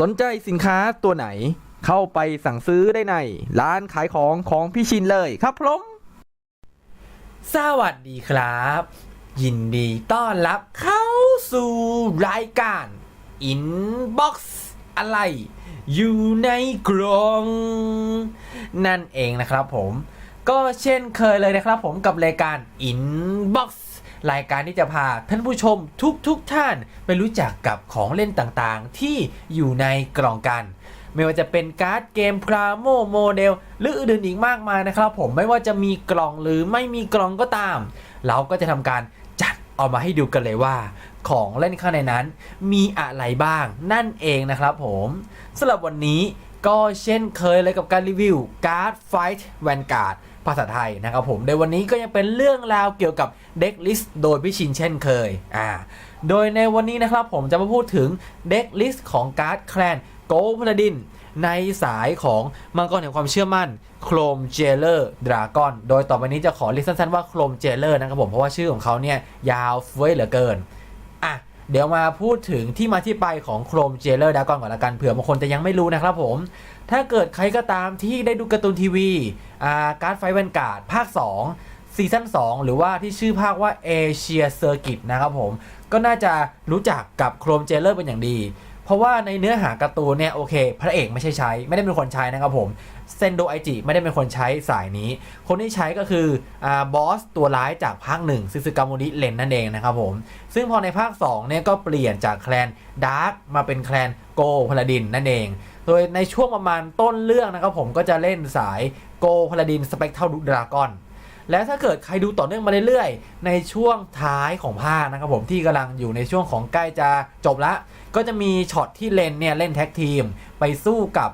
สนใจสินค้าตัวไหน เข้าไปสั่งซื้อได้ใน ร้านขายของของพี่ชินเลยครับผมสวัสดีครับ ยินดีต้อนรับเข้าสู่รายการ Inbox อะไร อยู่ในกล่องนั่นเองนะครับผม ก็เช่นเคยเลยนะครับผมกับรายการ Inbox รายการที่จะพาท่านผู้ชมทุกทกๆท่านไปรู้จักกับของเล่นต่างๆ ที่อยู่ในกล่องกัน ไม่ว่าจะเป็นการ์ดเกมพราโมโมเดลหรืออื่นๆอีกมากมายนะครับ ผมไม่ว่าจะมีกล่องหรือไม่มีกล่องก็ตาม เราก็จะทำการจัดเออกมาให้ดูกันเลยว่า ของเล่นข้างในนั้น มีอะไรบ้างนั่นเองนะครับผมสำหรับวันนี้ก็เช่นเคยเลยกับการรีวิวการ์ดไฟท์แวนการ์ด ภาษาไทยนะครับผมในวันนี้ก็ยังเป็นเรื่องราวเกี่ยวกับเด็กลิสต์โดยพี่ชินเช่นเคยอ่าโดยในวันนี้นะครับผมจะมาพูดถึงเด็กลิสต์ของการ์ดแคลนโกลพลดิน ในสายของมังกรแห่งความเชื่อมั่นโครมเจเลอร์ดราก้อนโดยต่อไปนี้จะขอเรียกสั้นๆว่าโครมเจเลอร์นะครับผมเพราะว่าชื่อของเขาเนี่ยยาวเฟ้ยเหลือเกินอะ เดี๋ยวมาพูดถึงที่มาที่ไปของโครมเจเลอร์ดากอนก่อนละกันเผื่อบางคนจะยังไม่รู้นะครับผม ถ้าเกิดใครก็ตามที่ได้ดูการ์ตูนทีวีอ่าการ์ดไฟแวนการ์ดภาค 2 ซีซั่น 2 หรือว่าที่ชื่อภาคว่าเอเชียเซอร์กิตนะครับผม ก็น่าจะรู้จักกับโครมเจเลอร์เป็นอย่างดี เพราะว่าในเนื้อหาการ์ตูนเนี่ยโอเค พระเอกไม่ใช่ใช้ ไม่ได้เป็นคนใช้นะครับผมเซนโดไอจิไม่ได้เป็นคนใช้สายนี้ คนที่ใช้ก็คืออบอสตัวร้ายจากภาคหนึ่งซึซึกาโมริเลนนั่นเองนะครับผม ซึ่งพอในภาค2เนี่ยก็เปลี่ยนจากแคลนดาร์กมาเป็นแคลนโกพลาดินนั่นเอง โดยในช่วงประมาณต้นเรื่องนะครับผมก็จะเล่นสายโกพลาดินสเปกเทลดรากอน และถ้าเกิดใครดูต่อเนื่องมาเรื่อยๆ ในช่วงท้ายของภาคนะครับผมที่กำลังอยู่ในช่วงของใกล้จะจบละ ก็จะมีช็อตที่เลนเนี่ยเล่นแท็กทีม ไปสู้กับ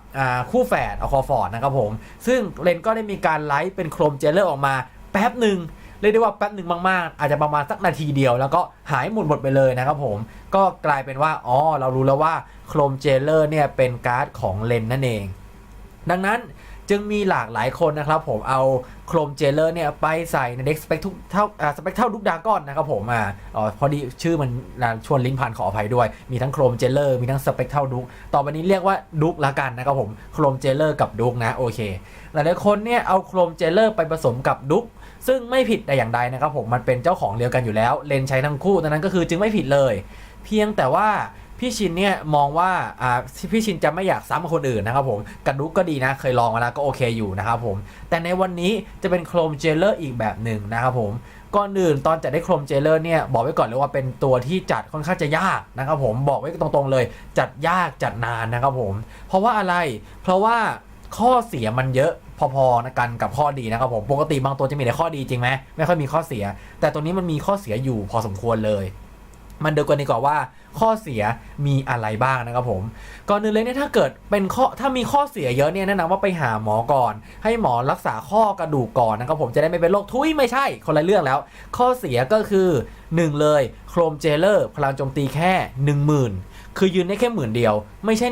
คู่แฝดอคอฟอร์ดนะครับผมซึ่งเลนก็ได้มีการไลฟ์เป็นโครมเจเลอร์ออกมาแป๊บหนึ่งเรียกได้ว่าแป๊บหนึ่งมากๆ อาจจะประมาณสักนาทีเดียว แล้วก็หายหมดหมดไปเลยนะครับผม ก็กลายเป็นว่า อ๋อ เรารู้แล้วว่าโครมเจเลอร์เนี่ยเป็นการ์ดของเลนนั่นเอง ดังนั้น จึงมีหลากหลายคนนะครับผมเอาโครมเจเลอร์เนี่ยไปใส่ในเด็กสเปกทุกเท่าสเปกเท่าดุกดาก้อนนะครับผมอ่าอ๋อพอดีชื่อมันชวนลิ้นพันขออภัยด้วย มีทั้งโครมเจเลอร์มีทั้งสเปกเท่าดุกต่อไปนี้เรียกว่าดุกละกันนะครับผมโครมเจเลอร์กับดุกนะโอเค หลายๆคนเนี่ยเอาโครมเจเลอร์ไปผสมกับดุกซึ่งไม่ผิดแต่อย่างใดนะครับผมมันเป็นเจ้าของเดียวกันอยู่แล้ว เลนใช้ทั้งคู่ดังนั้นก็คือจึงไม่ผิดเลย เพียงแต่ว่า พี่ชินเนี่ยมองว่าอ่าพี่ชินจะไม่อยากซ้ำกับคนอื่นนะครับผมกระดุกก็ดีนะ เคยลองมาแล้วก็โอเคอยู่นะครับผม แต่ในวันนี้จะเป็นโครมเจลเลอร์อีกแบบหนึ่งนะครับผมก่อนอื่นตอนจัดได้โครมเจเลอร์เนี่ยบอกไว้ก่อนเลยว่าเป็นตัวที่จัดค่อนข้างจะยากนะครับผมบอกไว้ตรงๆเลย จัดยากจัดนานนะครับผม เพราะว่าอะไรเพราะว่าข้อเสียมันเยอะพอๆนะกันกับข้อดีนะครับผมปกติบางตัวจะมีแต่ข้อดีจริงไหมไม่ค่อยมีข้อเสีย แต่ตัวนี้มันมีข้อเสียอยู่พอสมควรเลย มันเดูกันดีกว่าว่า ข้อเสียมีอะไรบ้างนะครับผม ก่อนอื่นเลยเนี่ยถ้าเกิดเป็นข้อถ้ามีข้อเสียเยอะเนี่ยแนะนำว่าไปหาหมอก่อน ให้หมอรักษาข้อกระดูกก่อนนะครับผมจะได้ไม่เป็นโรคทุยไม่ใช่คนละเรื่องแล้ว ข้อเสียก็คือ 1 เลยโครมเจเลอร์พลังโจมตีแค่ 10,000 คือยืนได้แค่หมื่นเดียว ไม่ใช่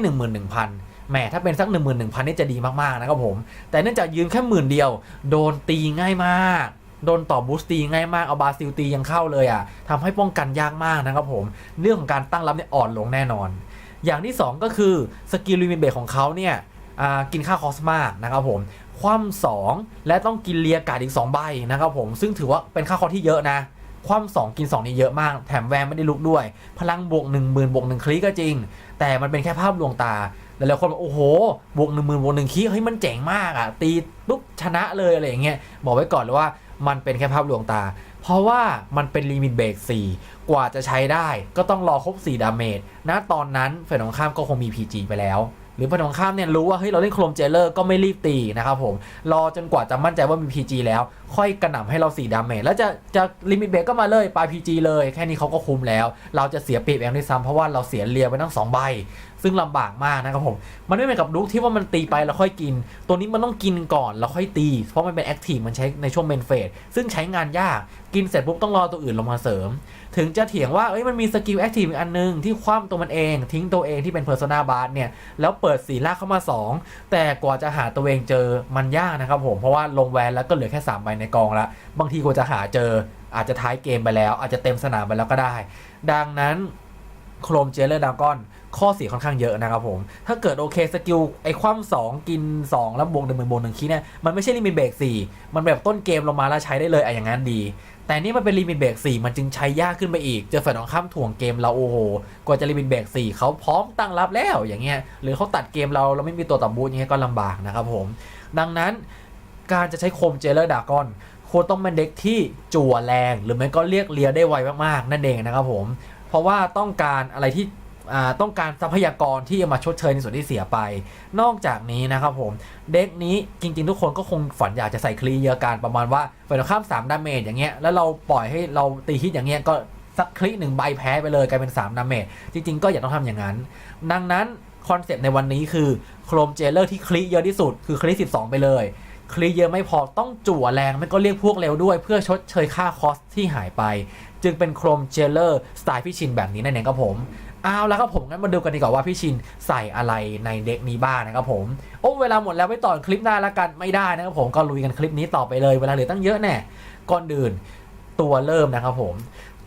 11,000แหมถ้าเป็นสัก 11,000นี่จะดีมาก ๆ นะครับผม แต่เนื่องจากยืนแค่หมื่นเดียว โดนตีง่ายมาก โดนต่อบูสตีง่ายมาก เอาบาซิลตียังเข้าเลยอะทำให้ป้องกันยากมากนะครับผม เรื่องของการตั้งรับเนี่ยอ่อนลงแน่นอน อย่างที่ 2 ก็คือสกิลลิมิตเบรของเขาเนี่ยกินค่าคอสมานะครับผม คว่ำสองและต้องกินเลียกาดอีก 2 ใบนะครับผม ซึ่งถือว่าเป็นค่าคอที่เยอะนะ คว่ำสองกิน 2 นี่เยอะมาก แถมแวนไม่ได้ลุกด้วย พลังบวก 1 0,000บวก1คลิกก็จริง แต่มันเป็นแค่ภาพลวงตาหลายๆคนบอกโอ้โห บวก1 0,000บวก1คลิกเฮ้ยมันเจ๋งมากอะ ตีปุ๊บชนะเลยอะไรอย่างเงี้ย บอกไว้ก่อนเลยว่า มันเป็นแค่ภาพลวงตา เพราะว่ามันเป็นลิมิตเบรก4 กว่าจะใช้ได้ ก็ต้องรอครบ4ดาเมจณตอนนั้นฝ่ายตรงข้ามก็คงมี PG ไปแล้ว รือฝ่ายตรงข้ามเนี่ยรู้ว่าเฮ้ยเราเล่นโครมเจเลอร์ก็ไม่รีบตีนะครับผมรอจนกว่าจะมั่นใจว่ามี PG แล้ว ค่อยกระหน่ำให้เรา4ดาเมจแล้วจะจะลิมิตเบรกก็มาเลยปลาย PG เลยแค่นี้เขาก็คุมแล้ว เราจะเสียเปรียบเองด้วยซ้ำเพราะว่าเราเสียเรียไปทั้งสองใบซึ่งลำบากมากนะครับผม มันไม่เหมือนกับลุกที่ว่ามันตีไปแล้วค่อยกิน ตัวนี้มันต้องกินก่อนแล้วค่อยตี เพราะมันเป็นแอคทีฟมันใช้ในช่วงเมนเฟสซึ่งใช้งานยาก กินเสร็จปุ๊บต้องรอตัวอื่นลงมาเสริม ถึงจะเถียงว่าเอ้ยมันมีสกิลแอคทีฟอีกอันนึง ที่คว่ำตัวมันเอง ทิ้งตัวเองที่เป็นเพอร์โซนาบาร์เนี่ย แล้วเปิดสีลากเข้ามา 2 แต่กว่าจะหาตัวเองเจอมันยากนะครับผมเพราะว่าลงแวนแล้วก็เหลือแค่3ใบในกองละบางทีกว่าจะหาเจอ อาจจะท้ายเกมไปแล้ว อาจจะเต็มสนามไปแล้วก็ได้ ดังนั้นโครมเจเลอร์ดากอนข้อเสียค่อนข้างเยอะนะครับผม ถ้าเกิดโอเคสกิลไอ้คว่ำสองกิน 2 แล้วบวกหนึ่งเป็นบวกหนึ่งคีเนี่ย มันไม่ใช่ลิมิตเบรก4มันแบบต้นเกมลงมาแล้วใช้ได้เลยอะอย่างนั้นดี แต่นี่มันเป็นลิมิตเบรกสี่มันจึงใช้ยากขึ้นไปอีก เจอฝ่ายตรงข้ามถ่วงเกมเราโอ้โหกว่าจะลิมิตเบรกสี่เขาพร้อมตั้งรับแล้วอย่างเงี้ยหรือเขาตัดเกมเราเราไม่มีตัวต่อบูธอย่างเงี้ยก็ลำบากนะครับผม ดังนั้นการจะใช้โคมเจเลอร์ดากอนควรต้องเป็นเด็กที่จั่วแรง หรือไม่ก็เรียกเลียได้ไวมากๆ นั่นเองนะครับผม เพราะว่าต้องการอะไรที่ ต้องการทรัพยากรที่จะมาชดเชยในส่วนที่เสียไป นอกจากนี้นะครับผม เด็กนี้จริง ๆ ทุกคนก็คงฝันอยากจะใส่คลีเยอะการประมาณว่าฝ่ายตรงข้าม3ดาเมจอย่างเงี้ยแล้วเราปล่อยให้เราตีฮิตอย่างเงี้ยก็สักคลิหนึ่งใบแพ้ไปเลยกลายเป็น3ดาเมจจริง ๆ ก็อย่าต้องทำอย่างนั้น ดังนั้นคอนเซปต์ในวันนี้คือโครมเจเลอร์ที่คลีเยอะที่สุด คือคลี12 ไปเลยคลีเยอะไม่พอต้องจั่วแรงไม่ก็เรียกพวกเร็วด้วย เพื่อชดเชยค่าคอสที่หายไป จึงเป็นโครมเจเลอร์สไตล์พี่ชินแบบนี้นั่นเองครับผม เอาแล้วครับผมงั้นมาดูกันดีกว่าว่าพี่ชินใส่อะไรในเด็กนี้บ้างนะครับผมโอ้เวลาหมดแล้วไว้ต่อคลิปหน้าละกันไม่ได้นะครับผมก็ลุยกันคลิปนี้ต่อไปเลยเวลาเหลือตั้งเยอะแน่ก่อนอื่นตัวเริ่มนะครับผม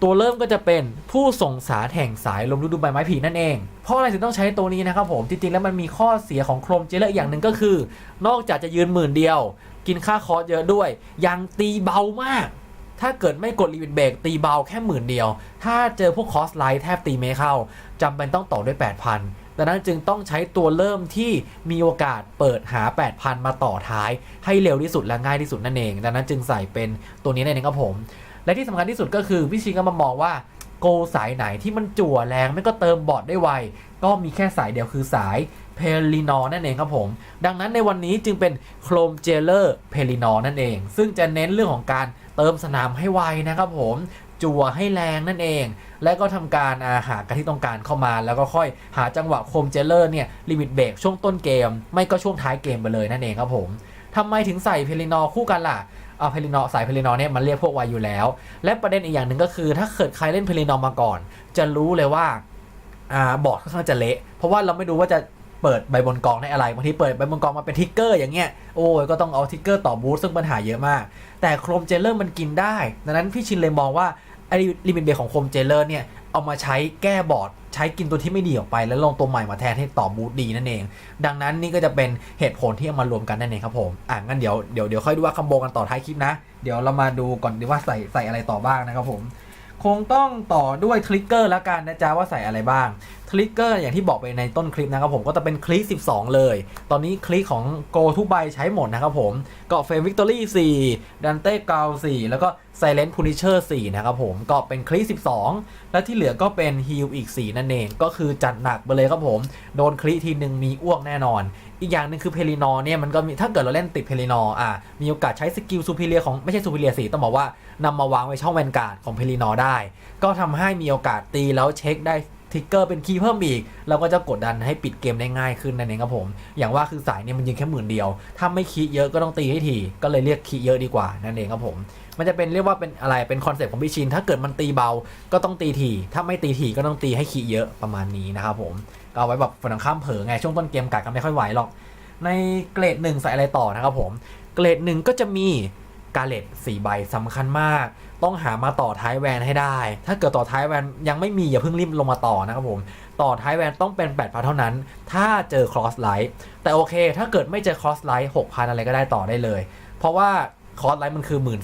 ตัวเริ่มก็จะเป็นผู้ส่งสารแห่งสายลมฤดูใบไม้ผลินั่นเอง เพราะอะไรถึงต้องใช้ตัวนี้นะครับผม จริงๆ แล้วมันมีข้อเสียของโครมเจเลอร์อย่างหนึ่งก็คือ นอกจากจะยืนหมื่นเดียว กินค่าคอร์สเยอะด้วย ยังตีเบามาก ถ้าเกิดไม่กดลิมิตเบรกตีเบาแค่หมื่นเดียว ถ้าเจอพวกคอสไลท์แทบตีไม่เข้าจำเป็นต้องต่อด้วย 8,000 ดังนั้นจึงต้องใช้ตัวเริ่มที่มีโอกาสเปิดหา 8,000 มาต่อท้าย ให้เร็วที่สุดและง่ายที่สุดนั่นเอง ดังนั้นจึงใส่เป็นตัวนี้นั่นเองครับผม และที่สำคัญที่สุดก็คือพี่ชิงก็มามองว่าโกสายไหนที่มันจั่วแรงไม่ก็เติมบอดได้ไว ก็มีแค่สายเดียวคือสาย เพลินอนั่นเองครับผม ดังนั้นในวันนี้จึงเป็นโครมเจเลอร์เพลินอนั่นเอง ซึ่งจะเน้นเรื่องของการเติมสนามให้ไวนะครับผมจั่วให้แรงนั่นเอง และก็ทำการอาหากันที่ต้องการเข้ามา แล้วก็ค่อยหาจังหวะโคมเจเลอร์เนี่ยลิมิตเบรกช่วงต้นเกม ไม่ก็ช่วงท้ายเกมไปเลยนั่นเองครับผมทำไมถึงใส่เพลินอคู่กันล่ะเอาเพลินอสายเพลินอเนี่ยมันเรียกพวกวายอยู่แล้ว และประเด็นอีกอย่างหนึ่งก็คือ ถ้าเกิดใครเล่นเพลินอมาก่อน จะรู้เลยว่าอ่าบอร์ดค่อนข้างจะเละ เพราะว่าเราไม่รู้ว่าจะ เปิดใบบนกองได้อะไรบางทีเปิดใบบนกองมาเป็นทิกเกอร์อย่างเงี้ยโอ้ยก็ต้องเอาทิกเกอร์ต่อบูสซึ่งปัญหาเยอะมาก แต่โครมเจเลอร์มันกินได้ ดังนั้นพี่ชินเลยมองว่าไอ้ลิมิตเบรของโครมเจเลอร์เนี่ยเอามาใช้แก้บอร์ดใช้กินตัวที่ไม่ดีออกไป แล้วลงตัวใหม่มาแทนให้ต่อบูสต์ดีนั่นเอง ดังนั้นนี่ก็จะเป็นเหตุผลที่เอามารวมกันนั่นเองครับผม อะงั้นเดี๋ยวเดี๋ยวเดี๋ยวค่อยดูว่าคัมโบกันต่อท้ายคลิปนะ เดี๋ยวเรามาดูก่อนดีว่าใส่ใส่อะไรต่อบ้างนะครับผม คงต้องต่อด้วยทริกเกอร์แล้วกันนะจ๊ะว่าใส่อะไรบ้าง ทริกเกอร์อย่างที่บอกไปในต้นคลิปนะครับผมก็จะเป็นคลิป12 เลย ตอนนี้คลิปของโกทุกใบใช้หมดนะครับผมก็เฟรมวิกตอรี่4ดันเต้กาว4แล้วก็ไซเลนต์พูนิเชอร์4นะครับผมก็เป็นคลิป12 และที่เหลือก็เป็นฮิลอีก 4 นั่นเอง ก็คือจัดหนักไปเลยครับผม โดนคลิทีหนึ่งมีอ้วกแน่นอน อีกอย่างหนึ่งคือเพลินอเนี่ยมันก็มีถ้าเกิดเราเล่นติดเพลินออะมีโอกาสใช้สกิลซูเปร์เรียของไม่ใช่ซูเปร์เรียสิต้องบอกว่านำมาวางไว้ช่องแวนการ์ดของเพลินอได้ ก็ทำให้มีโอกาสตีแล้วเช็คได้ ทิกเกอร์เป็นคีย์เพิ่มอีก เราก็จะกดดันให้ปิดเกมได้ง่ายขึ้นนั่นเองครับผม อย่างว่าคือสายเนี่ยมันยิงแค่หมื่นเดียว ถ้าไม่คีย์เยอะก็ต้องตีให้ทีก็เลยเรียกคีย์เยอะดีกว่านั่นเองครับผม มันจะเป็นเรียกว่าเป็นอะไรเป็นคอนเซ็ปต์ของพี่ชิน ถ้าเกิดมันตีเบาก็ต้องตีถี่ถ้าไม่ตีถี่ก็ต้องตีให้คีย์เยอะประมาณนี้นะครับผมก็เอาไว้แบบฝั่งข้ามเผลอไงช่วงต้นเกมกัดกันไม่ค่อยไหวหรอก ในเกรดหนึ่งใส่อะไรต่อนะครับผม เกรดหนึ่งก็จะมี กาเลตสี่ใบสำคัญมาก ต้องหามาต่อท้ายแวนให้ได้ ถ้าเกิดต่อท้ายแวนยังไม่มีอย่าเพิ่งรีบลงมาต่อนะครับผม ต่อท้ายแวนต้องเป็น8 0 0 0เท่านั้น ถ้าเจอครอสไลท์แต่โอเค ถ้าเกิดไม่เจอครอสไลท์6,000อะไรก็ได้ต่อได้เลย เพราะว่าครอสไลท์มันคือ1 3ื่น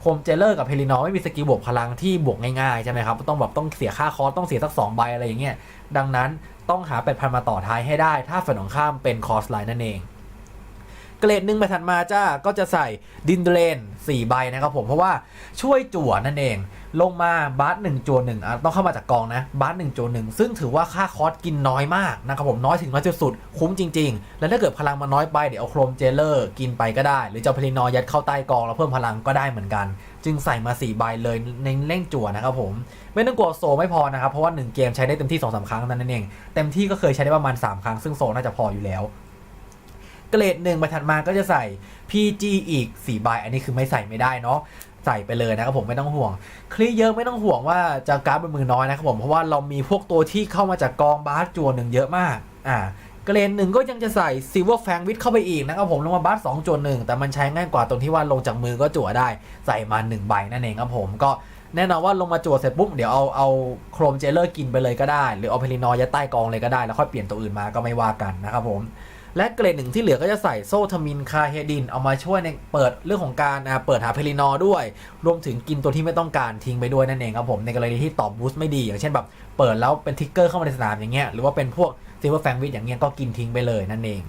โคมเจเลอร์กับเพลินอไม่มีสกิลบวกพลังที่บวกง่ายๆใช่ไหมครับต้องแบบต้องเสียค่าคอสต้องเสียสัก2ใบอะไรอย่างเงี้ยดังนั้นต้องหา8,000มาต่อท้ายให้ได้ ถ้าฝ่ายตรงข้ามเป็นคอสไลน์นั่นเอง เกรดหนึ่งไปถัดมาจ้าก็จะใส่ดินเดรน4ใบนะครับผมเพราะว่าช่วยจั่วนั่นเอง ลงมาบาสหนึ่งจัวหนึ่งอะต้องเข้ามาจากกองนะบาสหนึ่งจัวหนึ่งซึ่งถือว่าค่าคอสกินน้อยมากนะครับผมน้อยถึงน้อยสุดๆคุ้มจริง ๆ แล้วถ้าเกิดพลังมันน้อยไปเดี๋ยวเอาโครมเจเลอร์กินไปก็ได้ หรือจะพลินอยัดเข้าใต้กองแล้วเพิ่มพลังก็ได้เหมือนกัน จึงใส่มา4ใบเลยในเร่งจั่วนะครับผมไม่ต้องกลัวโซไม่พอนะครับเพราะว่า1เกมใช้ได้เต็มที่2อสครั้งนั้นเองเต็มที่ก็เคยใช้ได้ประมาณ3ครั้งซึ่งโซน่าจะพออยู่แล้ว เกรดหนึ่งไปถัดมาก็จะใส่ PG อีก4ใบอันนี้คือไม่ใส่ไม่ได้เนาะใส่ไปเลยนะครับผมไม่ต้องห่วง คลีเยอะไม่ต้องห่วงว่าจะการ์ดบนมือน้อยนะครับผมเพราะว่าเรามีพวกตัวที่เข้ามาจากกองบาสจัวหนึ่งเยอะมากอ่าเกรดหนึ่งก็ยังจะใส่ซิลเวอร์แฟงวิทเข้าไปอีกนะครับผมลงมาบาสสองจวนหนึ่งแต่มันใช้ง่ายกว่าตรงที่ว่าลงจากมือก็จั่วได้ใส่มาหนึ่งใบนั่นเองครับผมก็แน่นอนว่าลงมาจั่วเสร็จปุ๊บเดี๋ยวเอาเอาโครมเจเลอร์กินไปเลยก็ได้ หรือเอาเพลินอยัดใต้กองเลยก็ได้แล้วค่อยเปลี่ยนตัวอื่นมาก็ไม่ว่ากันนะครับผม และเกรดหนึ่งที่เหลือก็จะใส่โซทามินคาเฮดินเอามาช่วยในเปิดเรื่องของการเปิดหาเพลินอด้วย รวมถึงกินตัวที่ไม่ต้องการทิ้งไปด้วยนั่นเองครับผมในกรณีที่ตอบบูสต์ไม่ดี อย่างเช่นแบบเปิดแล้วเป็นทิกเกอร์เข้ามาในสนามอย่างเงี้ยหรือว่าเป็นพวกซิลเวอร์แฟงวิทอย่างเงี้ยก็กินทิ้งไปเลยนั่นเอง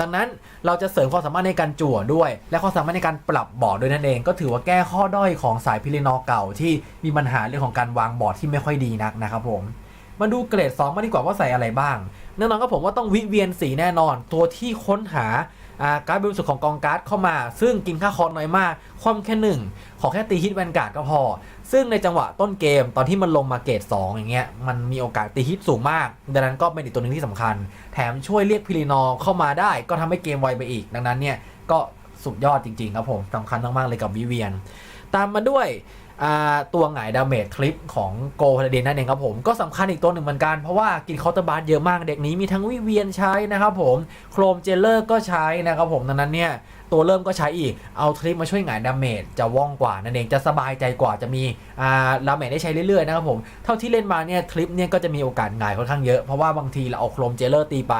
ดังนั้นเราจะเสริมความสามารถในการจั่วด้วย และความสามารถในการปรับบอร์ดด้วยนั่นเอง ก็ถือว่าแก้ข้อด้อยของสายพิลินอเก่าที่มีปัญหาเรื่องของการวางบอร์ดที่ไม่ค่อยดีนักนะครับผมมาดูเกรด2มาดีกว่าว่าใส่อะไรบ้าง แน่นอนก็ผมว่าต้องวิเวียนสีแน่นอน ตัวที่ค้นหาการ์ดบริสุทธิ์ของกองการ์ดเข้ามา ซึ่งกินค่าคอร์น้อยมาก ความแค่หนึ่งขอแค่ตีฮิตแวนการ์ดก็พอ ซึ่งในจังหวะต้นเกมตอนที่มันลงมาเกรด2อย่างเงี้ยมันมีโอกาสตีฮิตสูงมาก ดังนั้นก็เป็นอีกตัวหนึ่งที่สำคัญ แถมช่วยเรียกพิลินอเข้ามาได้ ก็ทำให้เกมไวไปอีก ดังนั้นเนี่ยก็สุดยอดจริงๆครับผมสำคัญมากๆเลยกับวิเวียน ตามมาด้วย ตัวหงายดาเมจคลิปของโกพาราดินนั่นเองครับผมก็สำคัญอีกตัวหนึ่งเหมือนกัน เพราะว่ากินเคาน์เตอร์บาร์เยอะมากเด็กนี้มีทั้งวิเวียนใช้นะครับผมโครมเจเลอร์ก็ใช้นะครับผมดังนั้นเนี่ยตัวเริ่มก็ใช้อีก เอาทริปมาช่วยหงายดาเมจจะว่องกว่านั่นเอง จะสบายใจกว่าจะมีอ่าดาเมจได้ใช้เรื่อยๆนะครับผม เท่าที่เล่นมาเนี่ยทริปเนี่ยก็จะมีโอกาสหงายค่อนข้างเยอะ เพราะว่าบางทีเราเอาโครมเจเลอร์ตีไป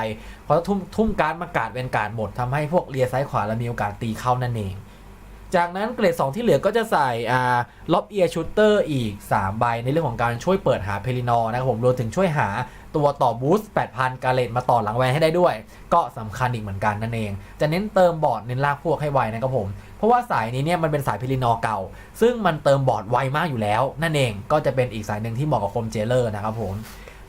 พอทุ่มทุ่มการ์ดมากาดเป็นการ์ดหมดทำให้พวกเลียซ้ายขวาแล้วมีโอกาสตีเข้านั่นเอง จากนั้นเกรด 2 ที่เหลือก็จะใส่อ่าล็อบเอียร์ชูเตอร์อีก 3 ใบ ในเรื่องของการช่วยเปิดหาเพลินอนะครับผมรวมถึงช่วยหาตัวต่อบูสต์8,000 กาเลตมาต่อหลังแวนให้ได้ด้วย ก็สำคัญอีกเหมือนกันนั่นเอง จะเน้นเติมบอร์ดเน้นลากพวกให้ไวนะครับผม เพราะว่าสายนี้เนี่ยมันเป็นสายเพลินอเก่า ซึ่งมันเติมบอร์ดไวมากอยู่แล้ว นั่นเองก็จะเป็นอีกสายหนึ่งที่เหมาะกับคมเจเลอร์นะครับผม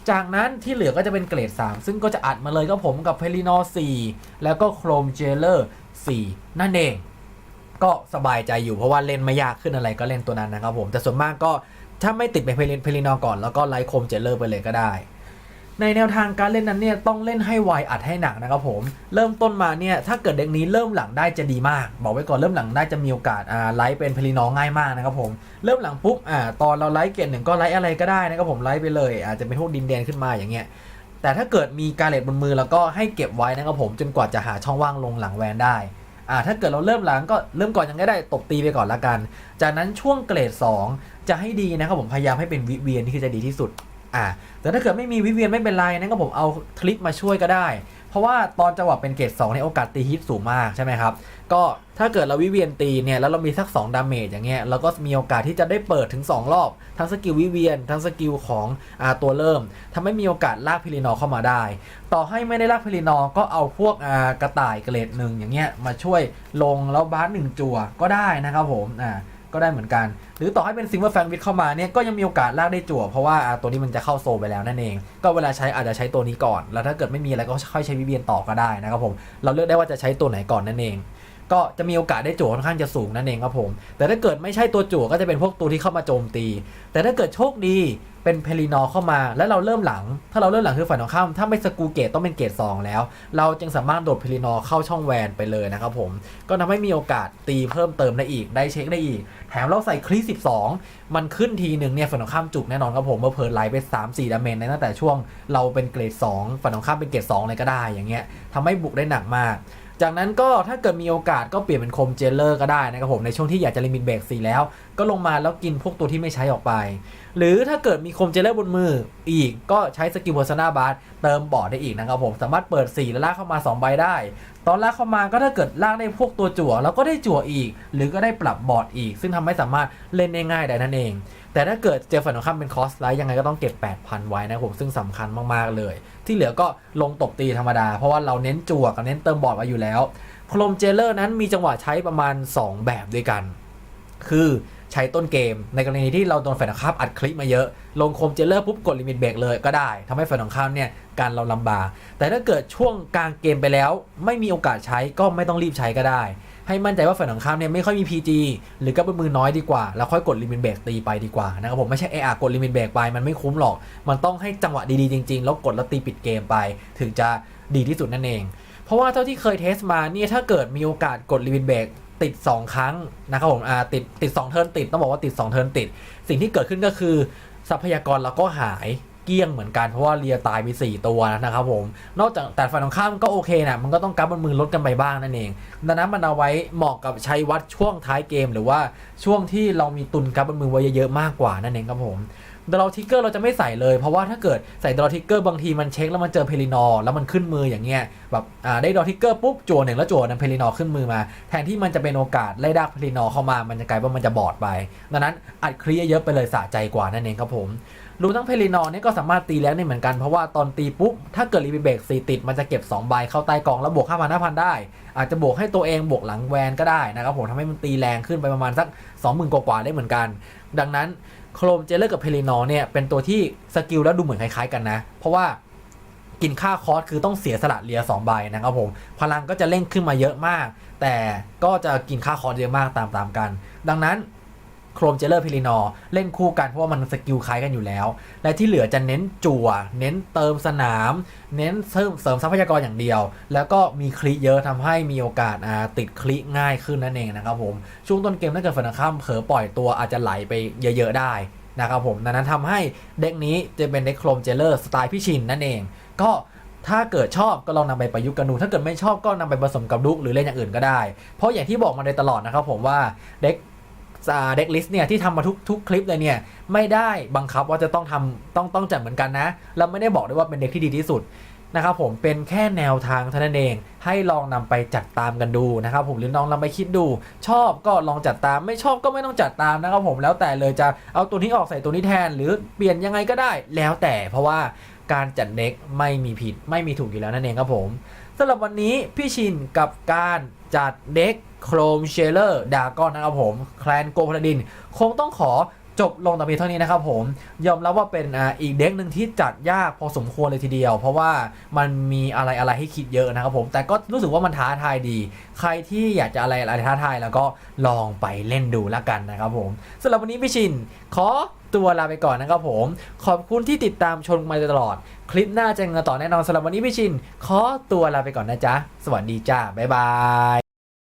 จากนั้นที่เหลือก็จะเป็นเกรด 3 ซึ่งก็จะอัดมาเลยก็ผมกับเพลินอ4แล้วก็โครมเจเลอร์4นั่นเอง ก็สบายใจอยู่เพราะว่าเล่นไม่ยากขึ้นอะไรก็เล่นตัวนั้นนะครับผม แต่ส่วนมากก็ถ้าไม่ติดเป็นเพลินเพลินอก่อนแล้วก็ไลท์โคมเจเลอร์ไปเลยก็ได้ ในแนวทางการเล่นนั้นเนี่ยต้องเล่นให้ไวอัดให้หนักนะครับผม เริ่มต้นมาเนี่ยถ้าเกิดเด็กนี้เริ่มหลังได้จะดีมาก บอกไว้ก่อนเริ่มหลังได้จะมีโอกาสอ่าไลท์เป็นเพลินอง่ายมากนะครับผมเริ่มหลังปุ๊บอ่าตอนเราไลท์เกรดหนึ่งก็ไลท์อะไรก็ได้นะครับผมไลท์ไปเลยอาจจะเป็นพวกดินแดนขึ้นมาอย่างเงี้ยแต่ถ้าเกิดมีการเลตบนมือแล้วก็ให้เก็บไว้นะครับผมจนกว่าจะหาช่องว่างลงหลังแวนได้ อ่าถ้าเกิดเราเริ่มหลังก็เริ่มก่อนยังไงได้ตบตีไปก่อนละกัน จากนั้นช่วงเกรด 2 จะให้ดีนะครับผมพยายามให้เป็นวิเวียนที่คือจะดีที่สุดอ่าแต่ถ้าเกิดไม่มีวิเวียนไม่เป็นไรนั่นก็ผมเอาทริปมาช่วยก็ได้ เพราะว่าตอนจังหวะเป็นเกรด2ในโอกาสตีฮิตสูงมากใช่ไหมครับ ก็ถ้าเกิดเราวิเวียนตีเนี่ยแล้วเรามีสัก2ดาเมจอย่างเงี้ยเราก็มีโอกาสที่จะได้เปิดถึง 2 รอบ ทั้งสกิลวิเวียน ทั้งสกิลของอาตัวเริ่มทำให้มีโอกาสลากพิลินอเข้ามาได้ ต่อให้ไม่ได้ลากพิลินอก็เอาพวกอากระต่ายเกรดหนึ่งอย่างเงี้ยมาช่วยลงแล้วบาสหนึ่งจั่วก็ได้นะครับผมอ่าก็ได้เหมือนกัน หรือต่อให้เป็นซิงเกิลแฟนวิดเข้ามาเนี่ยก็ยังมีโอกาสลากได้จั่วเพราะว่าตัวนี้มันจะเข้าโซไปแล้วนั่นเอง ก็เวลาใช้อาจจะใช้ตัวนี้ก่อน แล้วถ้าเกิดไม่มีอะไรก็ค่อยใช้วิเวียนต่อก็ได้นะครับผมเราเลือกได้ว่าจะใช้ตัวไหนก่อนนั่นเอง ก็จะมีโอกาสได้จั่วค่อนข้างจะสูงนั่นเองครับผม แต่ถ้าเกิดไม่ใช่ตัวจั่วก็จะเป็นพวกตัวที่เข้ามาโจมตี แต่ถ้าเกิดโชคดีเป็นเพลินอเข้ามา แล้วเราเริ่มหลัง ถ้าเราเริ่มหลังคือฝ่ายตรงข้ามถ้าไม่สกูเกตต้องเป็นเกต2แล้ว เราจึงสามารถโดดเพลินอเข้าช่องแวนไปเลยนะครับผม ก็ทำให้มีโอกาสตีเพิ่มเติมได้อีก ได้เช็คได้อีก แถมเราใส่คลี12 มันขึ้นทีหนึ่งเนี่ยฝ่ายตรงข้ามจุกแน่นอนครับผมเมื่อเพลินไลท์ไป 3 4ดาเมจในตั้งแต่ช่วงเราเป็นเกรด2ฝ่ายตรงข้ามเป็นเกรด2เลยก็ได้อย่างเงี้ยทำให้บุกได้หนักมาก จากนั้นก็ถ้าเกิดมีโอกาสก็เปลี่ยนเป็นคมเจลเลอร์ก็ได้นะครับผมในช่วงที่อยากจะลิมิตเบรกสีแล้ว ก็ลงมาแล้วกินพวกตัวที่ไม่ใช้ออกไป หรือถ้าเกิดมีคมเจลเลอร์บนมืออีกก็ใช้สกิล p พ r ร์ n นาบาร์เติมบอร์ดได้อีกนะครับผมสามารถเปิด 4 แล้วลากเข้ามา 2 ใบได้ ตอนลากเข้ามาก็ถ้าเกิดลากได้พวกตัวจั่วแล้วก็ได้จั่วอีก หรือก็ได้ปรับบอร์ดอีก ซึ่งทำให้สามารถเล่นได้ง่ายได้นั่นเอง แต่ถ้าเกิดเจอฝั่งตรงข้ามเป็นคอสไลท์ยังไงก็ต้องเก็บ 8,000 ไว้นะครับผมซึ่งสำคัญมากๆเลย ที่เหลือก็ลงตบตีธรรมดา เพราะว่าเราเน้นจั่วกับเน้นเติมบอร์ดไว้อยู่แล้วโครมเจลเลอร์นั้นมีจังหวะใช้ประมาณ 2 แบบด้วยกัน คือ ใช้ต้นเกม ในกรณีที่เราโดนฝ่ายตรงข้ามอัดคลิปมาเยอะ ลงคมเจเลอร์ปุ๊บกดลิมิตเบรกเลยก็ได้ทำให้ฝ่ายตรงข้ามเนี่ยการเราลำบาก แต่ถ้าเกิดช่วงกลางเกมไปแล้ว ไม่มีโอกาสใช้ก็ไม่ต้องรีบใช้ก็ได้ ให้มั่นใจว่าฝ่ายตรงข้ามเนี่ยไม่ค่อยมี PG หรือก็เป็นมือน้อยดีกว่า แล้วค่อยกดลิมิตเบรกตีไปดีกว่านะครับผมไม่ใช่เออากดลิมิตเบรกไปมันไม่คุ้มหรอก มันต้องให้จังหวะดีๆจริงๆ แล้วกดแล้วตีปิดเกมไป ถึงจะดีที่สุดนั่นเอง เพราะว่าเท่าที่เคยเทสมาเนี่ยถ้าเกิดมีโอกาสกดลิมิตเบรก ติด 2 ครั้งนะครับผมอ่าติดติด2เทิร์นติดต้องบอกว่าติด 2 เทิร์นติด สิ่งที่เกิดขึ้นก็คือทรัพยากรเราก็หาย เกี้ยงเหมือนกันเพราะว่าเรียตายไป 4 ตัวนะครับผม นอกจากแต่ฝ่ายตรงข้ามก็โอเคนะมันก็ต้องกำบนมือลดกันไปบ้างนั่นเอง ดังนั้นมันเอาไว้เหมาะกับใช้วัดช่วงท้ายเกม หรือว่าช่วงที่เรามีตุนกับบนมือไว้เยอะๆมากกว่านั่นเองครับผมดรอทิกเกอร์เราจะไม่ใส่เลย เพราะว่าถ้าเกิดใส่ดรอทิกเกอร์บางทีมันเช็คแล้วมันเจอเพลินอแล้วมันขึ้นมืออย่างเงี้ยแบบอ่าได้ดรอทิกเกอร์ปุ๊บจั่วหนึ่งแล้วจั่วนั้นเพลินอขึ้นมือมา แทนที่มันจะเป็นโอกาสไล่ดักเพลินอเข้ามามันจะกลายว่ามันจะบอดไป ดังนั้นอัดคลีเยอะไปเลยสะใจกว่านั่นเองครับผม รวมทั้งเพลินอร์เนี่ยก็สามารถตีแล้วนี่เหมือนกันเพราะว่าตอนตีปุ๊บ ถ้าเกิดรีเบรกสีติด มันจะเก็บ2ใบเข้าใต้กองแล้วบวก5 0 0 5,000ได้ อาจจะบวกให้ตัวเองบวกหลังแวนก็ได้นะครับผมทำให้มันตีแรงขึ้นไปประมาณสัก 20,000 กว่าๆได้เหมือนกัน ดังนั้นโครมเจเลอร์กับเพลินอร์เนี่ยเป็นตัวที่สกิลแล้วดูเหมือนคล้ายๆกันนะ เพราะว่ากินค่าคอสคือต้องเสียสละเรีย2ใบนะครับผมพลังก็จะเร่งขึ้นมาเยอะมาก แต่ก็จะกินค่าคอสเยอะมากตามๆกัน ดังนั้น โครมเจเลอร์พิลินอร์เล่นคู่กันเพราะว่ามันสกิลคล้ายกันอยู่แล้ว และที่เหลือจะเน้นจั่ว เน้นเติมสนาม เน้นเสริมเสริมทรัพยากรอย่างเดียว แล้วก็มีคลิเยอะทำให้มีโอกาสาติดคลิง่ายขึ้นนั่นเองนะครับผมช่วงต้นเกมถ้าเกิดฝันข้ามเผลอปล่อยตัวอาจจะไหลไปเยอะๆได้นะครับผมดังนั้นทำให้เด็กนี้จะเป็นเด็กโครมเจเลอร์สไตล์พี่ชินนั่นเอง ก็ถ้าเกิดชอบก็ลองนำไปประยุกต์กันดู ถ้าเกิดไม่ชอบก็นำไปผสมกับลูกหรือเล่นอย่างอื่นก็ได้ เพราะอย่างที่บอกมาโดยตลอดนะครับผมว่าเด็ก เด็กลิสต์เนี่ยที่ทำมาทุกทุกคลิปเลยเนี่ยไม่ได้บังคับว่าจะต้องทำต้องต้องจัดเหมือนกันนะแล้วไม่ได้บอกด้วยว่าเป็นเด็กที่ดีที่สุดนะครับผมเป็นแค่แนวทางเท่านั้นเอง ให้ลองนำไปจัดตามกันดูนะครับผมหรือลองนำไปคิดดู ชอบก็ลองจัดตามไม่ชอบก็ไม่ต้องจัดตามนะครับผมแล้วแต่เลยจะเอาตัวนี้ออกใส่ตัวนี้แทน หรือเปลี่ยนยังไงก็ได้แล้วแต่เพราะว่าการจัดเด็กไม่มีผิดไม่มีถูกอยู่แล้วนั่นเองครับผมสำหรับวันนี้พี่ชินกับการจัดเด็ก โครมเชลเลอร์ดากอนนะครับผมแคลนโกพลาดิน คงต้องขอจบลงแต่เพียงเท่านี้นะครับผม ยอมรับว่าเป็นอีกเด็กหนึ่งที่จัดยากพอสมควรเลยทีเดียว เพราะว่ามันมีอะไรอะไรให้คิดเยอะนะครับผม แต่ก็รู้สึกว่ามันท้าทายดี ใครที่อยากจะอะไรอะไรท้าทายแล้วก็ลองไปเล่นดูแล้วกันนะครับผมสำหรับวันนี้พี่ชิน ขอตัวลาไปก่อนนะครับผม ขอบคุณที่ติดตามชมมาตลอด คลิปหน้าจะเงินต่อแน่นอนสำหรับวันนี้พี่ชิน ขอตัวลาไปก่อนนะจ๊ะ สวัสดีจ้าบ๊ายบาย